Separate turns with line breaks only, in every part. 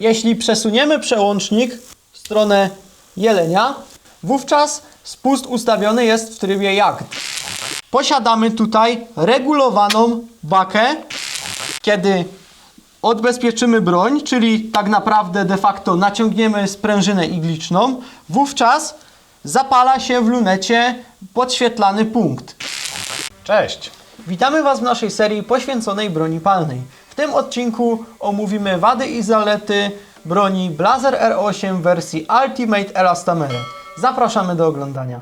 Jeśli przesuniemy przełącznik w stronę jelenia, wówczas spust ustawiony jest w trybie jagd. Posiadamy tutaj regulowaną bakę, kiedy odbezpieczymy broń, czyli tak naprawdę de facto naciągniemy sprężynę igliczną, wówczas zapala się w lunecie podświetlany punkt.
Cześć!
Witamy Was w naszej serii poświęconej broni palnej. W tym odcinku omówimy wady i zalety broni Blazer R8 w wersji Ultimate Elastomere. Zapraszamy do oglądania.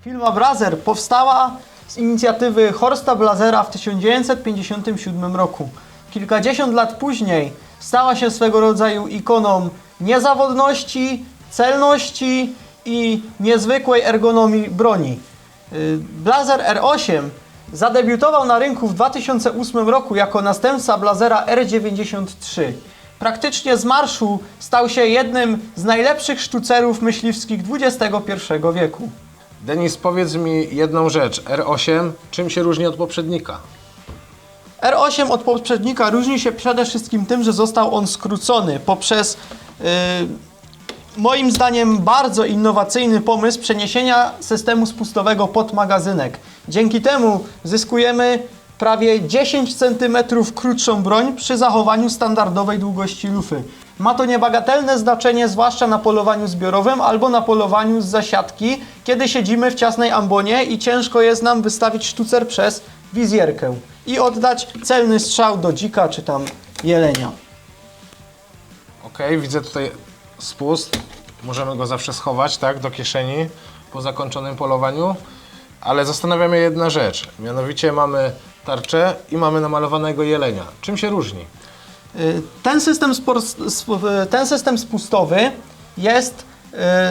Firma Blazer powstała z inicjatywy Horsta Blazera w 1957 roku. Kilkadziesiąt lat później stała się swego rodzaju ikoną niezawodności, celności i niezwykłej ergonomii broni. Y, Blazer R8 zadebiutował na rynku w 2008 roku jako następca Blazera R93. Praktycznie z marszu stał się jednym z najlepszych sztucerów myśliwskich XXI wieku.
Denis, powiedz mi jedną rzecz. R8, czym się różni od poprzednika?
R8 od poprzednika różni się przede wszystkim tym, że został on skrócony poprzez yy, moim zdaniem bardzo innowacyjny pomysł przeniesienia systemu spustowego pod magazynek. Dzięki temu zyskujemy prawie 10 cm krótszą broń przy zachowaniu standardowej długości lufy. Ma to niebagatelne znaczenie zwłaszcza na polowaniu zbiorowym albo na polowaniu z zasiadki, kiedy siedzimy w ciasnej ambonie i ciężko jest nam wystawić sztucer przez wizjerkę i oddać celny strzał do dzika czy tam jelenia.
Ok, widzę tutaj spust. Możemy go zawsze schować, tak, do kieszeni po zakończonym polowaniu. Ale zastanawia mnie jedna rzecz. Mianowicie mamy tarczę i mamy namalowanego jelenia. Czym się różni?
Y, Ten system, ten system spustowy jest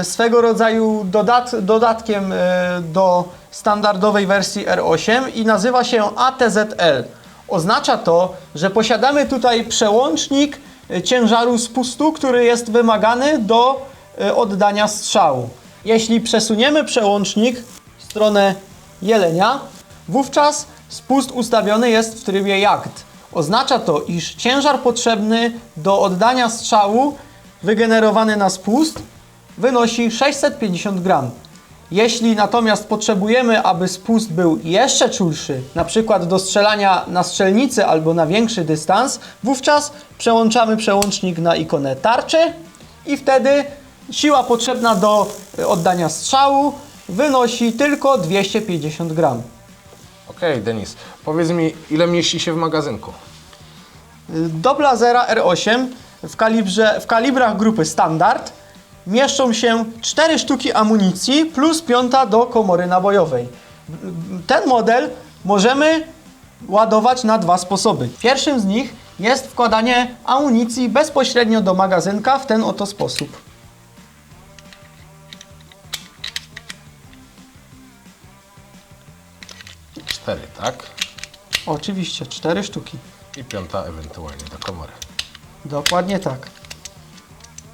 y, swego rodzaju dodat, dodatkiem y, do standardowej wersji R8 i nazywa się ATZL. Oznacza to, że posiadamy tutaj przełącznik ciężaru spustu, który jest wymagany do y, oddania strzału. Jeśli przesuniemy przełącznik w stronę jelenia, wówczas spust ustawiony jest w trybie jagd. Oznacza to, iż ciężar potrzebny do oddania strzału wygenerowany na spust wynosi 650 gram. Jeśli natomiast potrzebujemy, aby spust był jeszcze czulszy, na przykład do strzelania na strzelnicy albo na większy dystans, wówczas przełączamy przełącznik na ikonę tarczy i wtedy siła potrzebna do y, oddania strzału wynosi tylko 250 gram.
Ok, Denis, powiedz mi, ile mieści się w magazynku?
Do Blazera R8 w, kalibrze, w kalibrach grupy standard mieszczą się 4 sztuki amunicji plus piąta do komory nabojowej. Ten model możemy ładować na dwa sposoby. Pierwszym z nich jest wkładanie amunicji bezpośrednio do magazynka w ten oto sposób.
Cztery, tak?
Oczywiście, 4 sztuki.
I piąta ewentualnie do komory.
Dokładnie tak.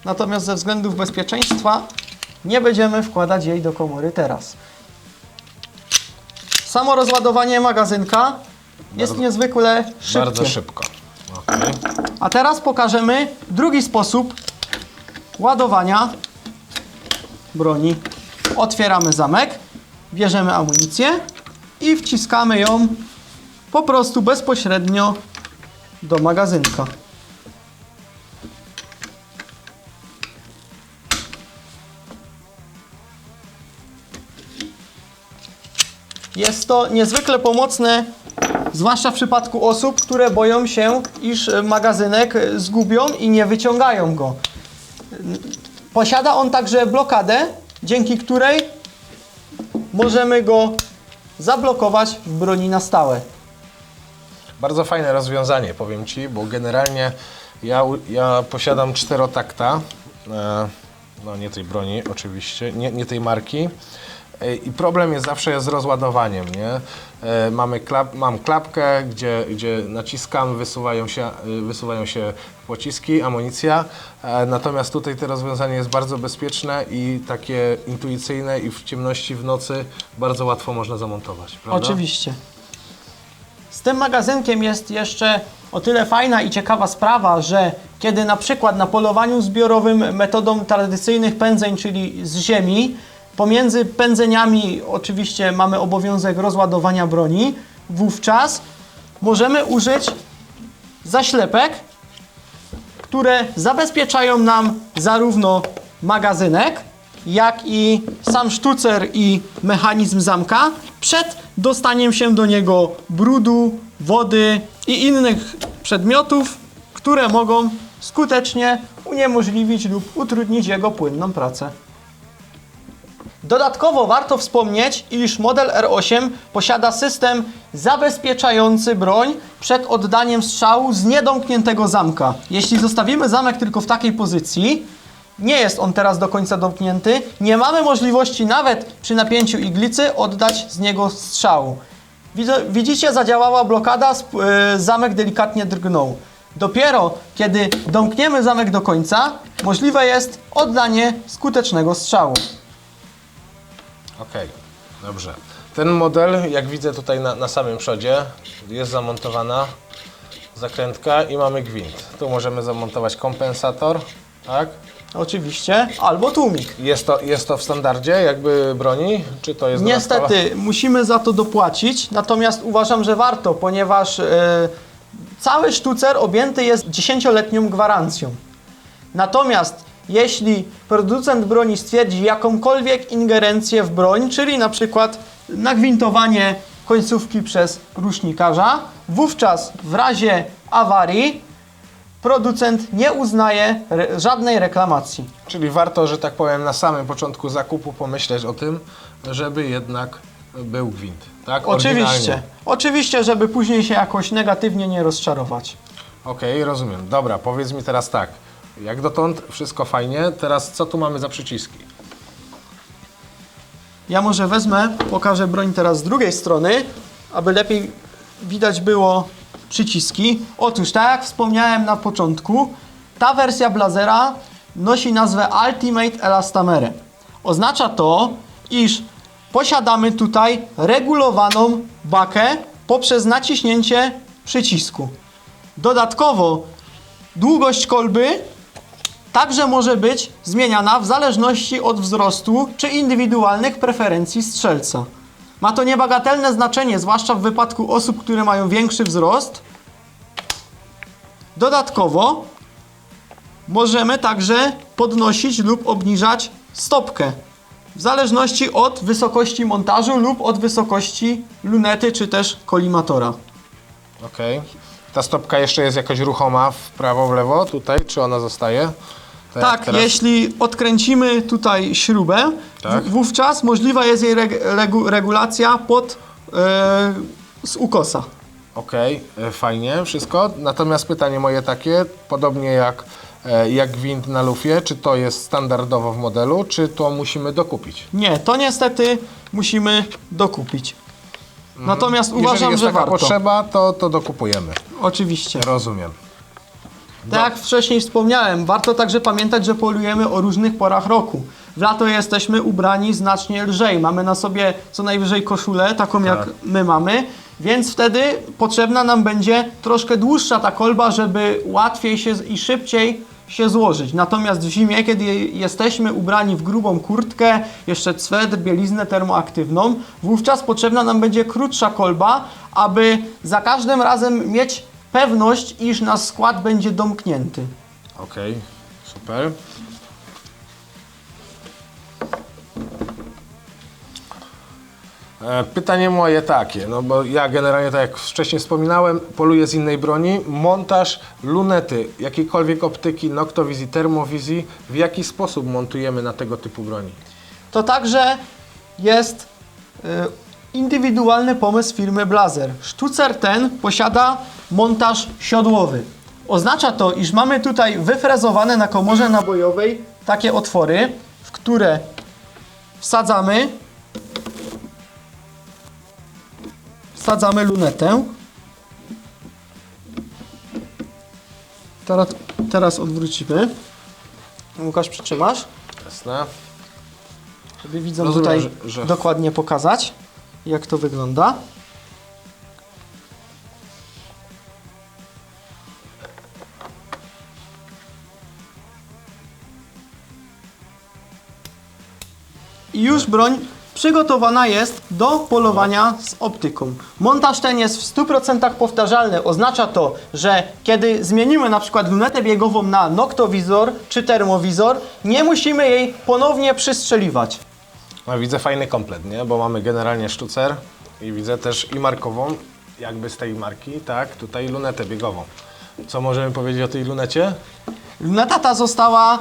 Natomiast ze względów bezpieczeństwa nie będziemy wkładać jej do komory teraz. Samo rozładowanie magazynka jest
Bardzo-
niezwykle szybkie.
Bardzo szybko. Okej.
A teraz pokażemy drugi sposób ładowania broni. Otwieramy zamek, bierzemy amunicję i wciskamy ją po prostu bezpośrednio do magazynka. Jest to niezwykle pomocne, zwłaszcza w przypadku osób, które boją się, iż magazynek zgubią i nie wyciągają go. Posiada on także blokadę, dzięki której możemy go zablokować w broni na stałe.
Bardzo fajne rozwiązanie, powiem Ci, bo generalnie ja, ja posiadam czterotakta, e, no nie tej broni oczywiście, nie, nie tej marki, E, I problem jest zawsze z rozładowaniem, nie? E, Mamy klap, mam klapkę, gdzie, gdzie naciskam, wysuwają się, e, wysuwają się pociski, amunicja. E, Natomiast tutaj to rozwiązanie jest bardzo bezpieczne i takie intuicyjne i w ciemności w nocy bardzo łatwo można zamontować, prawda?
Oczywiście. Z tym magazynkiem jest jeszcze o tyle fajna i ciekawa sprawa, że kiedy na przykład na polowaniu zbiorowym metodą tradycyjnych pędzeń, czyli z ziemi, pomiędzy pędzeniami oczywiście mamy obowiązek rozładowania broni, wówczas możemy użyć zaślepek, które zabezpieczają nam zarówno magazynek, jak i sam sztucer i mechanizm zamka przed dostaniem się do niego brudu, wody i innych przedmiotów, które mogą skutecznie uniemożliwić lub utrudnić jego płynną pracę. Dodatkowo warto wspomnieć, iż model R8 posiada system zabezpieczający broń przed oddaniem strzału z niedomkniętego zamka. Jeśli zostawimy zamek tylko w takiej pozycji, nie jest on teraz do końca domknięty, nie mamy możliwości nawet przy napięciu iglicy oddać z niego strzału. Widzicie, zadziałała blokada, y, zamek delikatnie drgnął. Dopiero kiedy domkniemy zamek do końca, możliwe jest oddanie skutecznego strzału.
Okej, dobrze. Ten model, jak widzę tutaj na, na samym przodzie, jest zamontowana zakrętka i mamy gwint. Tu możemy zamontować kompensator, tak?
Oczywiście, albo tłumik.
Jest to, jest to w standardzie jakby broni, czy to jest dodatkowa?
Niestety musimy za to dopłacić, natomiast uważam, że warto, ponieważ e, cały sztucer objęty jest 10-letnią gwarancją. Natomiast jeśli producent broni stwierdzi jakąkolwiek ingerencję w broń, czyli na przykład nagwintowanie końcówki przez rusznikarza, wówczas w razie awarii producent nie uznaje re- żadnej reklamacji.
Czyli warto, że tak powiem, na samym początku zakupu pomyśleć o tym, żeby jednak był gwint, tak?
Oczywiście,
Oryginalnie.
oczywiście, żeby później się jakoś negatywnie nie rozczarować.
Okej, rozumiem. Dobra, powiedz mi teraz tak. Jak dotąd wszystko fajnie, teraz co tu mamy za przyciski?
Ja może wezmę, pokażę broń teraz z drugiej strony, aby lepiej widać było przyciski. Otóż, tak jak wspomniałem na początku, ta wersja Blazera nosi nazwę Ultimate Elastomere. Oznacza to, iż posiadamy tutaj regulowaną bakę poprzez naciśnięcie przycisku. Dodatkowo długość kolby także może być zmieniana w zależności od wzrostu czy indywidualnych preferencji strzelca. Ma to niebagatelne znaczenie, zwłaszcza w wypadku osób, które mają większy wzrost. Dodatkowo możemy także podnosić lub obniżać stopkę w zależności od wysokości montażu lub od wysokości lunety czy też kolimatora.
Okej. Ta stopka jeszcze jest jakoś ruchoma w prawo, w lewo tutaj, czy ona zostaje? Jak
Tak,
teraz?
jeśli odkręcimy tutaj śrubę,
Tak.
wówczas możliwa jest jej reg regu regulacja pod e, z ukosa.
Okej, e, fajnie, wszystko. Natomiast pytanie moje takie, podobnie jak, e, jak gwint na lufie, czy to jest standardowo w modelu, czy to musimy dokupić?
Nie, to niestety musimy dokupić. Natomiast
Mhm. Jeżeli
uważam,
jest
że
taka
warto.
potrzeba, to, to dokupujemy.
Oczywiście.
Rozumiem.
Tak jak wcześniej wspomniałem, warto także pamiętać, że polujemy o różnych porach roku. W lato jesteśmy ubrani znacznie lżej. Mamy na sobie co najwyżej koszulę, taką jak
Tak.
my mamy, więc wtedy potrzebna nam będzie troszkę dłuższa ta kolba, żeby łatwiej się i szybciej się złożyć. Natomiast w zimie, kiedy jesteśmy ubrani w grubą kurtkę, jeszcze swetr, bieliznę termoaktywną, wówczas potrzebna nam będzie krótsza kolba, aby za każdym razem mieć pewność, iż nasz skład będzie domknięty.
Okej, super. E, Pytanie moje takie, no bo ja generalnie, tak jak wcześniej wspominałem, poluję z innej broni. Montaż lunety, jakiejkolwiek optyki, noktowizji, termowizji, w jaki sposób montujemy na tego typu broni?
To także jest y, indywidualny pomysł firmy Blazer. Sztucer ten posiada montaż siodłowy. Oznacza to, iż mamy tutaj wyfrezowane na komorze nabojowej takie otwory, w które wsadzamy wsadzamy lunetę. Teraz, teraz odwrócimy. Łukasz, przytrzymasz?
Jasne.
Żeby widzą
Rozumiem,
tutaj
że- że-
dokładnie pokazać, jak to wygląda. Już broń przygotowana jest do polowania z optyką. Montaż ten jest w 100% powtarzalny. Oznacza to, że kiedy zmienimy na przykład lunetę biegową na noktowizor czy termowizor, nie musimy jej ponownie przystrzeliwać.
No, widzę fajny komplet, nie? Bo mamy generalnie sztucer i widzę też i markową, jakby z tej marki, tak? Tutaj lunetę biegową. Co możemy powiedzieć o tej lunecie?
Luneta ta została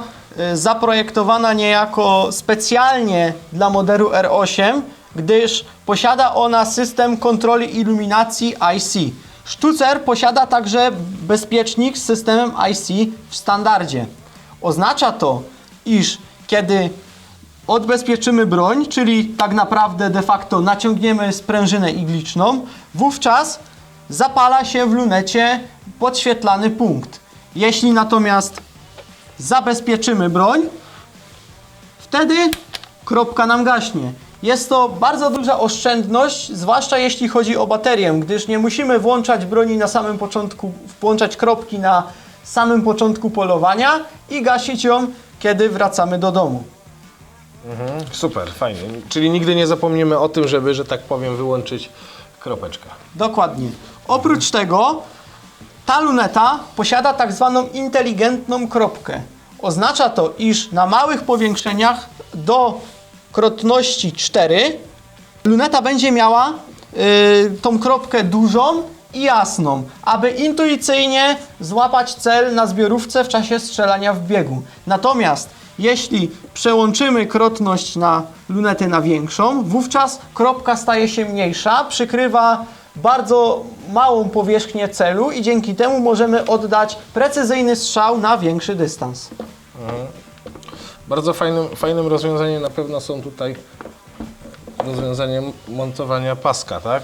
y, zaprojektowana niejako specjalnie dla modelu R8, gdyż posiada ona system kontroli iluminacji IC. Sztucer posiada także bezpiecznik z systemem IC w standardzie. Oznacza to, iż kiedy odbezpieczymy broń, czyli tak naprawdę de facto naciągniemy sprężynę igliczną, wówczas zapala się w lunecie podświetlany punkt. Jeśli natomiast zabezpieczymy broń, wtedy kropka nam gaśnie. Jest to bardzo duża oszczędność, zwłaszcza jeśli chodzi o baterię, gdyż nie musimy włączać broni na samym początku, włączać kropki na samym początku polowania i gasić ją, kiedy wracamy do domu.
Super, fajnie. Czyli nigdy nie zapomnimy o tym, żeby, że tak powiem, wyłączyć kropeczkę.
Dokładnie. Oprócz tego ta luneta posiada tak zwaną inteligentną kropkę. Oznacza to, iż na małych powiększeniach do krotności 4 luneta będzie miała y, tą kropkę dużą i jasną, aby intuicyjnie złapać cel na zbiorówce w czasie strzelania w biegu. Natomiast jeśli przełączymy krotność na lunetę na większą, wówczas kropka staje się mniejsza, przykrywa bardzo małą powierzchnię celu i dzięki temu możemy oddać precyzyjny strzał na większy dystans.
Bardzo fajnym, fajnym rozwiązaniem na pewno są tutaj rozwiązanie montowania paska, tak?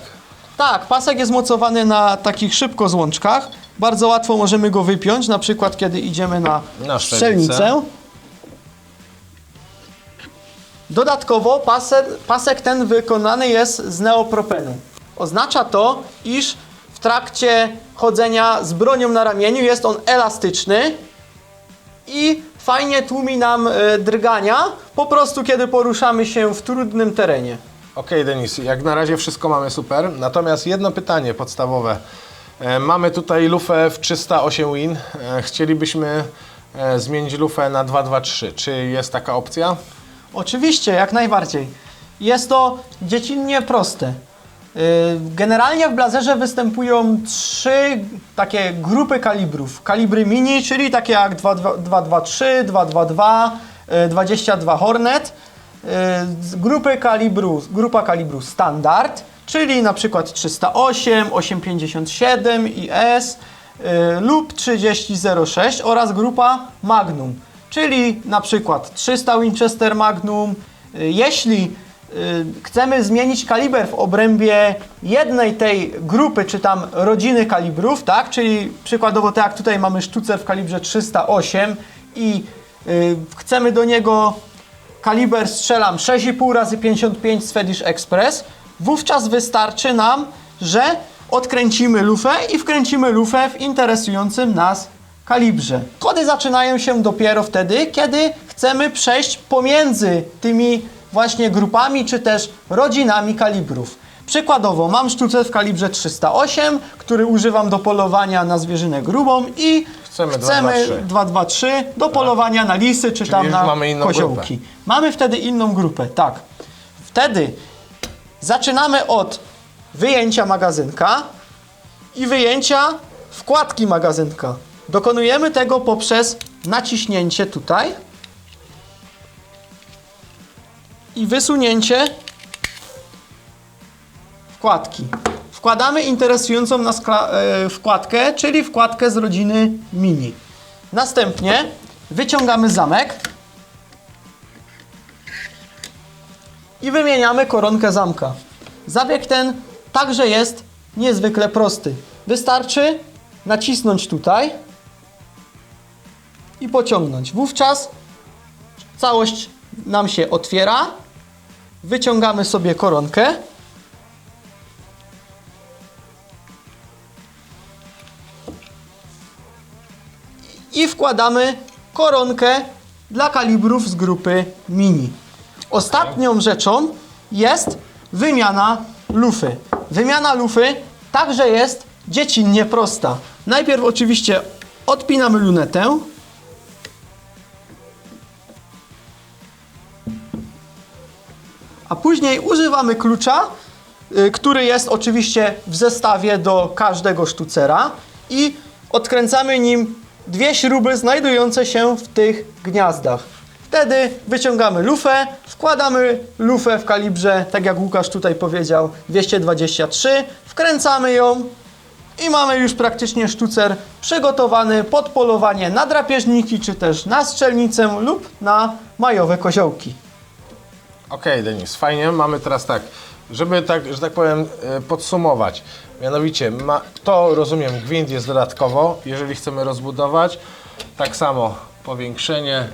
Tak, pasek jest mocowany na takich szybko złączkach. Bardzo łatwo możemy go wypiąć, na przykład kiedy idziemy na,
Na
strzelnicę. Dodatkowo pasek, pasek ten wykonany jest z neopropenu. Oznacza to, iż w trakcie chodzenia z bronią na ramieniu jest on elastyczny i fajnie tłumi nam e, drgania, po prostu kiedy poruszamy się w trudnym terenie.
Okej, Denis, jak na razie wszystko mamy super. Natomiast jedno pytanie podstawowe. E, mamy tutaj lufę w 308 Win. E, chcielibyśmy zmienić lufę na 223. Czy jest taka opcja?
Oczywiście, jak najbardziej. Jest to dziecinnie proste. Yy, Generalnie w blazerze występują trzy takie grupy kalibrów. Kalibry mini, czyli takie jak 223, 222, yy, 22 Hornet. Z Grupy kalibru, grupa kalibru standard, czyli na przykład 308, 857 IS lub 3006 oraz grupa Magnum, czyli na przykład 300 Winchester Magnum. Yy, Jeśli y, chcemy zmienić kaliber w obrębie jednej tej grupy, czy tam rodziny kalibrów, tak? Czyli przykładowo tak jak tutaj mamy sztucer w kalibrze 308 i y, chcemy do niego kaliber strzelam 6,5 razy 55 Swedish Express, wówczas wystarczy nam, że odkręcimy lufę i wkręcimy lufę w interesującym nas kalibrze. Kody zaczynają się dopiero wtedy, kiedy chcemy przejść pomiędzy tymi właśnie grupami, czy też rodzinami kalibrów. Przykładowo mam sztucer w kalibrze 308, który używam do polowania na zwierzynę grubą i
Chcemy
chcemy
223.
223 do polowania na lisy, czy tam
już
na
mamy
koziołki. Mamy wtedy inną grupę, tak. Wtedy zaczynamy od wyjęcia magazynka i wyjęcia wkładki magazynka. Dokonujemy tego poprzez naciśnięcie tutaj i wysunięcie wkładki. Wkładamy interesującą nas e, wkładkę, czyli wkładkę z rodziny mini. Następnie wyciągamy zamek i wymieniamy koronkę zamka. Zabieg ten także jest niezwykle prosty. Wystarczy nacisnąć tutaj i pociągnąć. Wówczas całość nam się otwiera. Wyciągamy sobie koronkę. I wkładamy koronkę dla kalibrów z grupy mini. Ostatnią rzeczą jest wymiana lufy. Wymiana lufy także jest dziecinnie prosta. Najpierw oczywiście odpinamy lunetę. A później używamy klucza, y, który jest oczywiście w zestawie do każdego sztucera i odkręcamy nim dwie śruby znajdujące się w tych gniazdach. Wtedy wyciągamy lufę, wkładamy lufę w kalibrze, tak jak Łukasz tutaj powiedział, 223, wkręcamy ją i mamy już praktycznie sztucer przygotowany pod polowanie na drapieżniki, czy też na strzelnicę lub na majowe koziołki.
Okej, Denis, fajnie. Mamy teraz tak, żeby tak, że tak powiem, e, podsumować. Mianowicie, ma, to rozumiem, gwint jest dodatkowo, jeżeli chcemy rozbudować. Tak samo powiększenie,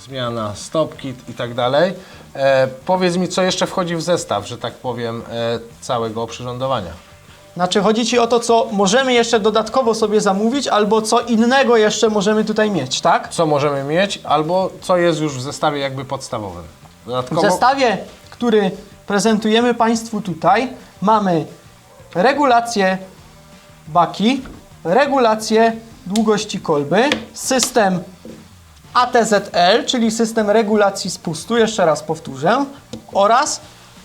zmiana stopki i tak dalej. E, powiedz mi, co jeszcze wchodzi w zestaw, że tak powiem, e, całego oprzyrządowania.
Znaczy chodzi Ci o to, co możemy jeszcze dodatkowo sobie zamówić, albo co innego jeszcze możemy tutaj mieć, tak?
Co możemy mieć, albo co jest już w zestawie jakby podstawowym.
W
Dodatkowo,
zestawie, który prezentujemy Państwu tutaj, mamy regulację baki, regulację długości kolby, system ATZL, czyli system regulacji spustu, jeszcze raz powtórzę, oraz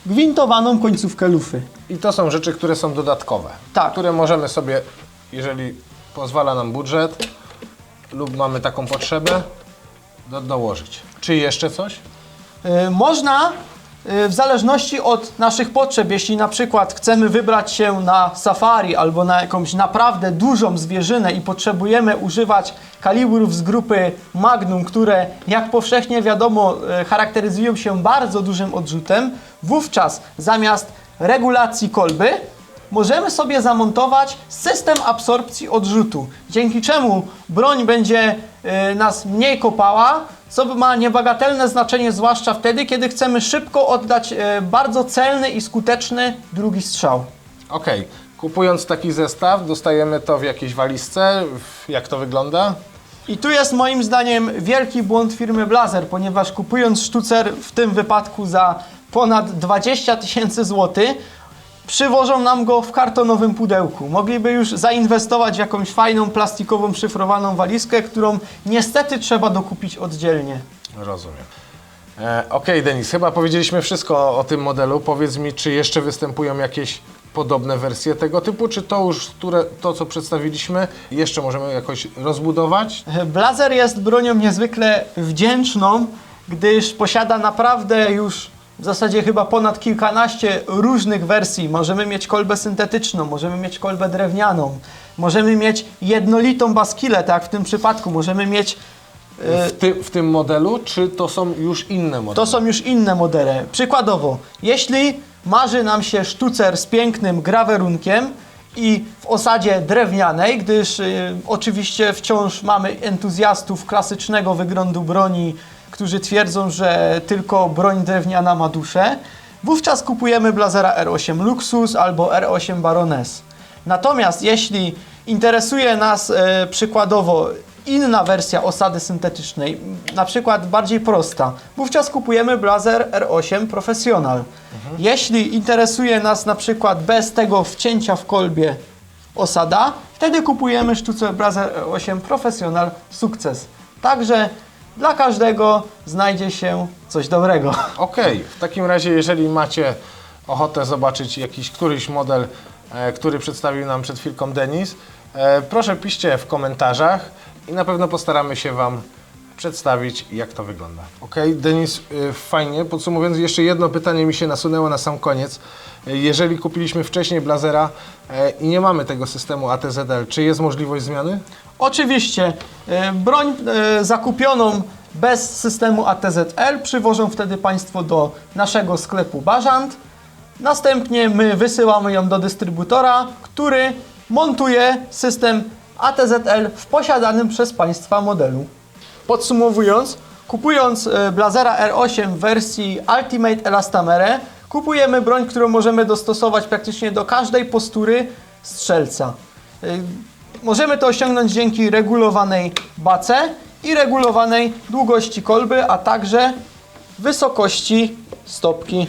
gwintowaną końcówkę lufy.
I to są rzeczy, które są dodatkowe.
Tak.
Które możemy sobie, jeżeli pozwala nam budżet lub mamy taką potrzebę, do, dołożyć. Czy jeszcze coś?
Y, Można y, w zależności od naszych potrzeb, jeśli na przykład chcemy wybrać się na safari albo na jakąś naprawdę dużą zwierzynę i potrzebujemy używać kalibrów z grupy Magnum, które jak powszechnie wiadomo y, charakteryzują się bardzo dużym odrzutem, wówczas zamiast regulacji kolby możemy sobie zamontować system absorpcji odrzutu, dzięki czemu broń będzie y, nas mniej kopała, co ma niebagatelne znaczenie, zwłaszcza wtedy, kiedy chcemy szybko oddać y, bardzo celny i skuteczny drugi strzał.
Ok. Kupując taki zestaw, dostajemy to w jakiejś walizce. Jak to wygląda?
I tu jest moim zdaniem wielki błąd firmy Blazer, ponieważ kupując sztucer w tym wypadku za ponad 20 tysięcy złotych, przywożą nam go w kartonowym pudełku. Mogliby już zainwestować w jakąś fajną, plastikową, szyfrowaną walizkę, którą niestety trzeba dokupić oddzielnie.
Rozumiem. E, ok, Denis, chyba powiedzieliśmy wszystko o, o tym modelu. Powiedz mi, czy jeszcze występują jakieś podobne wersje tego typu, czy to już, które, to co przedstawiliśmy, jeszcze możemy jakoś rozbudować?
Blazer jest bronią niezwykle wdzięczną, gdyż posiada naprawdę już w zasadzie chyba ponad kilkanaście różnych wersji. Możemy mieć kolbę syntetyczną, możemy mieć kolbę drewnianą, możemy mieć jednolitą baskilę, tak w tym przypadku, możemy mieć
W, ty, w tym modelu, czy to są już inne modele?
To są już inne modele. Przykładowo, jeśli marzy nam się sztucer z pięknym grawerunkiem i w osadzie drewnianej, gdyż y, oczywiście wciąż mamy entuzjastów klasycznego wyglądu broni, którzy twierdzą, że tylko broń drewniana ma duszę, wówczas kupujemy Blazera R8 Luxus albo R8 Baroness. Natomiast jeśli interesuje nas e, przykładowo inna wersja osady syntetycznej, na przykład bardziej prosta, wówczas kupujemy Blazer R8 Professional. Jeśli interesuje nas na przykład bez tego wcięcia w kolbie osada, wtedy kupujemy sztucer Blazer R8 Professional Sukces. Także dla każdego znajdzie się coś dobrego.
Okej, w takim razie, jeżeli macie ochotę zobaczyć jakiś któryś model, e, który przedstawił nam przed chwilką Denis, e, proszę piszcie w komentarzach i na pewno postaramy się Wam przedstawić, jak to wygląda. Okej, Denis, e, fajnie. Podsumowując, jeszcze jedno pytanie mi się nasunęło na sam koniec. Jeżeli kupiliśmy wcześniej Blazera e, i nie mamy tego systemu ATZL, czy jest możliwość zmiany?
Oczywiście e, broń e, zakupioną bez systemu ATZL przywożą wtedy Państwo do naszego sklepu Bażant. Następnie my wysyłamy ją do dystrybutora, który montuje system ATZL w posiadanym przez Państwa modelu. Podsumowując, kupując e, Blazera R8 w wersji Ultimate Elastomere, kupujemy broń, którą możemy dostosować praktycznie do każdej postury strzelca. E, Możemy to osiągnąć dzięki regulowanej bace i regulowanej długości kolby, a także wysokości stopki.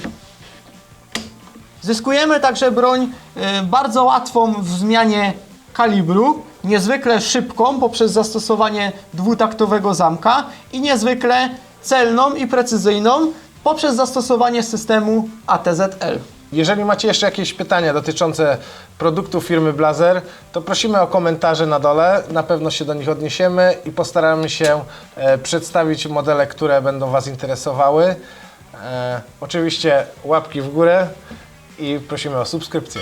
Zyskujemy także broń y, bardzo łatwą w zmianie kalibru, niezwykle szybką poprzez zastosowanie dwutaktowego zamka i niezwykle celną i precyzyjną poprzez zastosowanie systemu ATZL.
Jeżeli macie jeszcze jakieś pytania dotyczące produktów firmy Blazer, to prosimy o komentarze na dole. Na pewno się do nich odniesiemy i postaramy się e, przedstawić modele, które będą Was interesowały. E, oczywiście łapki w górę i prosimy o subskrypcję.